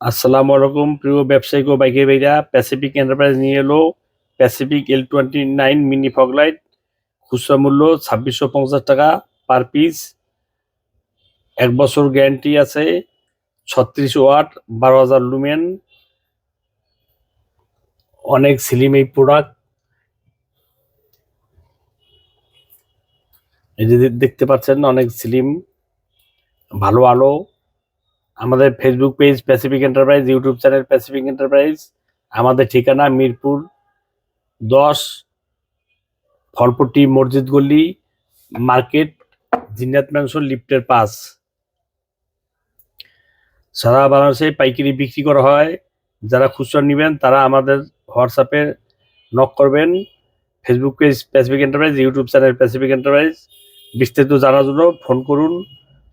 আসসালামু আলাইকুম, প্রিয় ব্যবসায়িক ও বাইকের ভাইরা। প্যাসিফিক এন্টারপ্রাইজ নিয়ে এলো Pacific L twenty nine mini fog light খুচরা মূল্য ছাব্বিশশো পঞ্চাশ টাকা পার পিস এক বছর গ্যারান্টি আছে ছত্রিশ ওয়াট, বারো হাজার লুমেন অনেক সিলিম এই প্রোডাক্ট এই যে দেখতে পাচ্ছেন অনেক সিলিম ভালো আলো। আমাদের Facebook page Pacific Enterprise YouTube channel Pacific Enterprise আমাদের ঠিকানা মিরপুর দশ ফলপট্টি মসজিদ গল্লি মার্কেট জিন্নাত ম্যানশন লিফটের পাস সারা বাংলাদেশে পাইকারি বিক্রি করা হয়। যারা খুচরা নেবেন, তারা আমাদের হোয়াটসঅ্যাপে নক করবেন। Facebook page Pacific Enterprise YouTube channel Pacific Enterprise বিস্তারিত জানার জন্য ফোন করুন।